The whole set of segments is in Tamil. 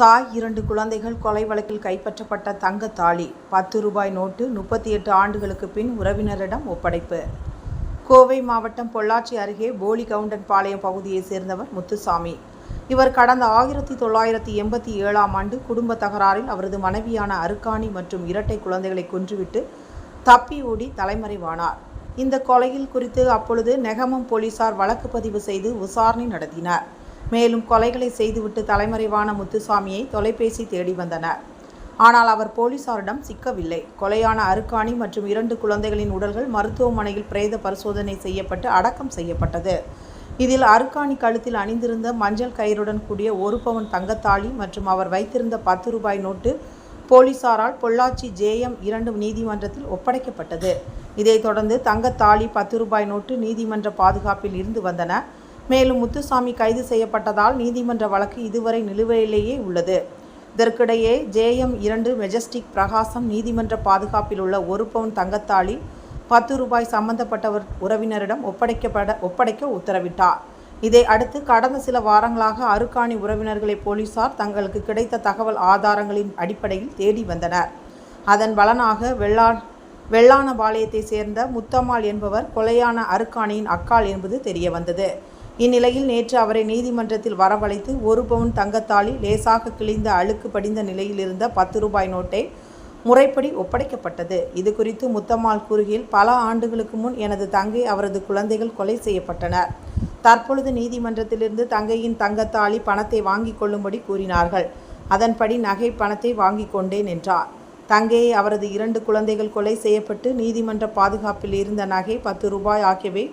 தாய் இரண்டு குழந்தைகள் கொலை வழக்கில் கைப்பற்றப்பட்ட தங்க தாலி. பத்து ரூபாய் நோட்டு முப்பத்தி எட்டு ஆண்டுகளுக்கு பின் உறவினரிடம் ஒப்படைப்பு. கோவை மாவட்டம் பொள்ளாச்சி அருகே போலி கவுண்டன்பாளையம் பகுதியைச் சேர்ந்தவர் முத்துசாமி. இவர் கடந்த ஆயிரத்தி தொள்ளாயிரத்தி எண்பத்தி ஏழாம் ஆண்டு குடும்ப தகராறில் அவரது மனைவியான அருக்காணி மற்றும் இரட்டை குழந்தைகளை கொன்றுவிட்டு தப்பி ஓடி தலைமறைவானார். இந்த கொலையில் குறித்து அப்பொழுது நெகமம் போலீசார் வழக்கு பதிவு செய்து விசாரணை நடத்தினர். மேலும் கொலைகளை செய்துவிட்டு தலைமறைவான முத்துசாமியை தொலைபேசி தேடி வந்தனர். ஆனால் அவர் போலீசாரிடம் சிக்கவில்லை. கொலையான அருக்காணி மற்றும் இரண்டு குழந்தைகளின் உடல்கள் மருத்துவமனையில் பிரேத பரிசோதனை செய்யப்பட்டு அடக்கம் செய்யப்பட்டது. இதில் அருக்காணி கழுத்தில் அணிந்திருந்த மஞ்சள் கயிறுடன் கூடிய ஒரு பவன் தங்கத்தாளி மற்றும் அவர் வைத்திருந்த பத்து ரூபாய் நோட்டு போலீசாரால் பொள்ளாச்சி ஜேஎம் இரண்டு நீதிமன்றத்தில் ஒப்படைக்கப்பட்டது. இதைத் தொடர்ந்து தங்கத்தாளி பத்து ரூபாய் நோட்டு நீதிமன்ற பாதுகாப்பில் இருந்து வந்தன. மேலும் முத்துசாமி கைது செய்யப்பட்டதால் நீதிமன்ற வழக்கு இதுவரை நிலுவையிலேயே உள்ளது. இதற்கிடையே ஜேஎம் இரண்டு மெஜஸ்டிக் பிரகாசம் நீதிமன்ற பாதுகாப்பில் உள்ள ஒரு பவுன் தங்கத்தாளி பத்து ரூபாய் சம்பந்தப்பட்டவர் உறவினரிடம் ஒப்படைக்கப்பட ஒப்படைக்க உத்தரவிட்டார். இதை அடுத்து கடந்த சில வாரங்களாக அருக்காணி உறவினர்களை போலீசார் தங்களுக்கு கிடைத்த தகவல் ஆதாரங்களின் அடிப்படையில் தேடி வந்தனர். அதன் பலனாக வெள்ளான் வெள்ளானபாளையத்தை சேர்ந்த முத்தம்மாள் என்பவர் கொலையான அருக்காணியின் அக்காள் என்பது தெரிய வந்தது இந்நிலையில் நேற்று அவரை நீதிமன்றத்தில் வரவழைத்து ஒரு பவுன் தங்கத்தாளி லேசாக கிழிந்த அழுக்கு படிந்த நிலையில் இருந்த பத்து ரூபாய் நோட்டை முறைப்படி ஒப்படைக்கப்பட்டது. இது குறித்து முத்தம்மாள் கூறுகையில் பல ஆண்டுகளுக்கு முன் எனது தங்கை அவரது குழந்தைகள் கொலை செய்யப்பட்டனர். தற்பொழுது நீதிமன்றத்திலிருந்து தங்கையின் தங்கத்தாளி பணத்தை வாங்கிக் கொள்ளும்படி கூறினார்கள். அதன்படி நகை பணத்தை வாங்கிக் கொண்டேன் என்றார். தங்கையை அவரது இரண்டு குழந்தைகள் கொலை செய்யப்பட்டு நீதிமன்ற பாதுகாப்பில் இருந்த நகை பத்து ரூபாய் ஆகியவை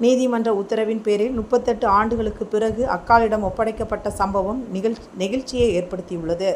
நீதிமன்ற உத்தரவின் பேரில் முப்பத்தெட்டு ஆண்டுகளுக்கு பிறகு அக்காலிடம் ஒப்படைக்கப்பட்ட சம்பவம் நிகழ் நெகிழ்ச்சியை ஏற்படுத்தியுள்ளது.